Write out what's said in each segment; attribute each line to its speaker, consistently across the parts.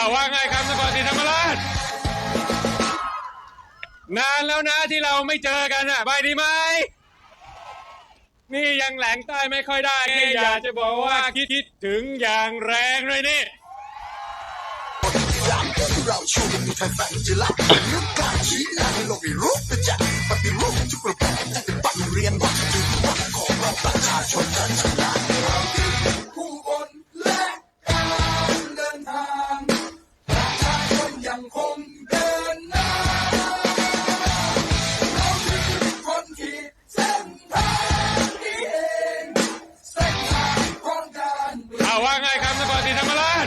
Speaker 1: เอาว่าไงครับนครศรีธรรมราชนานแล้วนะที่เราไม่เจอกันอะบายดีไหมนี่ยังแหลงใต้ไม่ค่อยได้แค่อยากจะบอกว่าคิดคิดถึงอย่างแรงเลยนี่
Speaker 2: เราชูมันมีไทยแฟนจะรับนึกการชี้นำให้โลกได้รู้ไปจากปฏิรูปทุกประเภทตั้งแต่ปักเรียนวัดจุดวัดของเราประชาชนนั้นชนะ เอา
Speaker 1: ว่าไงครับนครศรีธรรมราช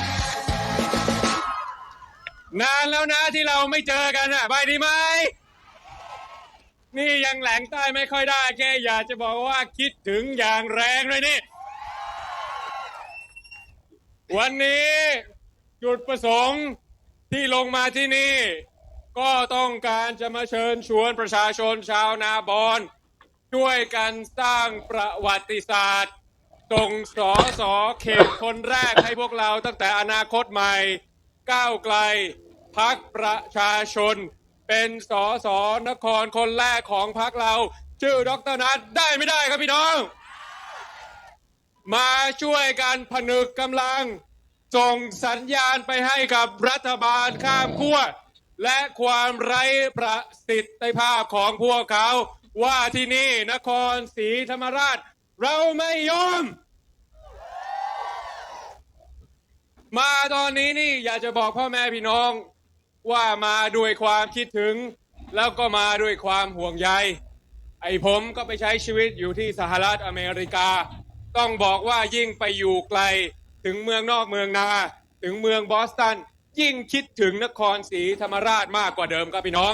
Speaker 1: นานแล้วนะที่เราไม่เจอกันอะบายดีไหม นี่ยังแหลงใต้ไม่ค่อยได้ แค่อยากจะบอกว่าคิดถึงอย่างแรงเลยนี่ วันนี้จุดประสงค์ที่ลงมาที่นี่ ก็ต้องการจะมาเชิญชวนประชาชนชาวนาบอนช่วยกันสร้างประวัติศาสตร์ ส่งสอสอเขตคนแรกให้พวกเราตั้งแต่อนาคตใหม่ ก้าวไกลพักประชาชน เป็นสอสอนครคนแรกของพักเรา ชื่อดรนัทได้ไม่ได้ครับพี่น้อง มาช่วยกันผนึกกำลัง ส่งสัญญาณไปให้กับรัฐบาลข้ามขั้วและความไร้ประสิทธิภาพของพวกเขา ว่าที่นี่นครศรีธรรมราช เราไม่ยอม มาตอนนี้นี่อยากจะบอกพ่อแม่พี่น้องว่ามาด้วยความคิดถึง แล้วก็มาด้วยความห่วงใย ไอ้ผมก็ไปใช้ชีวิตอยู่ที่สหรัฐอเมริกา ต้องบอกว่ายิ่งไปอยู่ไกลถึงเมืองนอกเมืองนา ถึงเมืองบอสตัน ยิ่งคิดถึงนครศรีธรรมราชมากกว่าเดิมครับพี่น้อง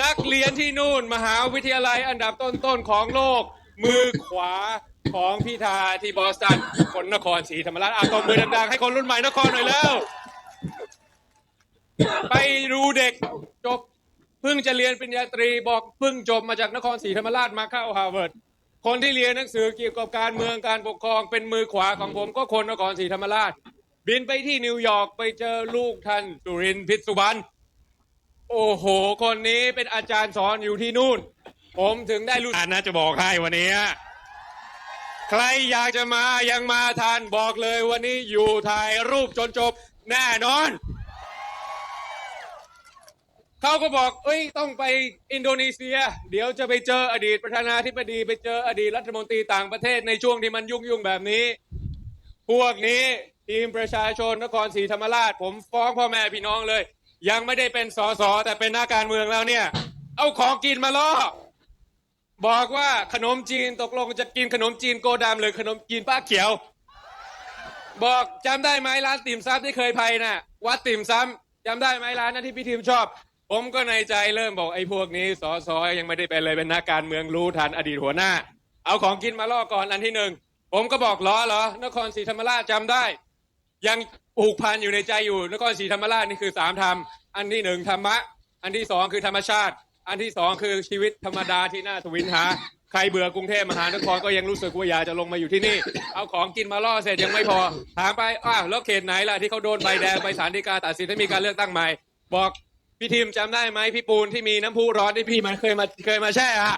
Speaker 1: นักเรียนที่นู่นมหาวิทยาลัยอันดับต้นๆของโลก มือขวาของพิธาที่บอสตันคนนครศรีธรรมราชอาตบมือดังๆให้คนรุ่นใหม่นครหน่อยแล้ว ไปดูเด็กจบเพิ่งจะเรียนปริญญาตรีบอกเพิ่งจบมาจากนครศรีธรรมราชมาเข้าฮาร์วาร์ดคนที่เรียนหนังสือเกี่ยวกับการเมืองการปกครองเป็นมือขวาของผมก็คนนครศรีธรรมราช บินไปที่นิวยอร์กไปเจอลูกท่านสุรินทร์พิษสุวรรณ โอ้โห คนนี้เป็นอาจารย์สอนอยู่ที่นู่น ผมถึงได้รู้อ่านนะจะบอกให้วันนี้ ใครอยากจะมายังมาทันบอกเลยวันนี้อยู่ถ่ายรูปจนจบแน่นอน เขาก็บอก เอ้ย ต้องไปอินโดนีเซีย เดี๋ยวจะไปเจออดีตประธานาธิบดี ไปเจออดีตรัฐมนตรีต่างประเทศในช่วงที่มันยุ่งยุ่งแบบนี้ พวกนี้ทีมประชาชนนครศรีธรรมราช ผมฟ้องพ่อแม่พี่น้องเลย ยังไม่ได้เป็นสสแต่เป็นนักการเมืองแล้วเนี่ย เอาของกินมาล่อบอกว่าขนมจีนตกลงจะกินขนมจีนโกดำหรือขนมจีนป้าเขียว บอกจำได้ไหมร้านติ่มซำที่เคยไปน่ะวัดติ่มซำจำได้ไหมร้านนั้นที่พี่ทีมชอบ ผมก็ในใจเริ่มบอกไอ้พวกนี้สอสอยังไม่ได้เป็นเลยเป็นนักการเมืองรู้ทันอดีตหัวหน้า เอาของกินมาล่อก่อนอันที่หนึ่งผมก็บอกล้อเหรอนครศรีธรรมราชจำได้ ยังผูกพันอยู่ในใจอยู่นครศรีธรรมราชนี่คือสามธรรม อันที่หนึ่งธรรมะ อันที่สองคือธรรมชาติ อันที่สองคือชีวิตธรรมดาที่น่าทวินหา ใครเบื่อกรุงเทพมหานครก็ยังรู้สึกว่าอยากจะลงมาอยู่ที่นี่ เอาของกินมาล่อเสร็จยังไม่พอ ถามไปอ้าวแล้วเขตไหนล่ะที่เขาโดนใบแดงไปศาลฎีกาตัดสินให้มีการเลือกตั้งใหม่ บอกพี่ทีมจำได้ไหมพี่ปูนที่มีน้ำพุร้อนที่พี่มันเคยมาเคยมาแช่อะ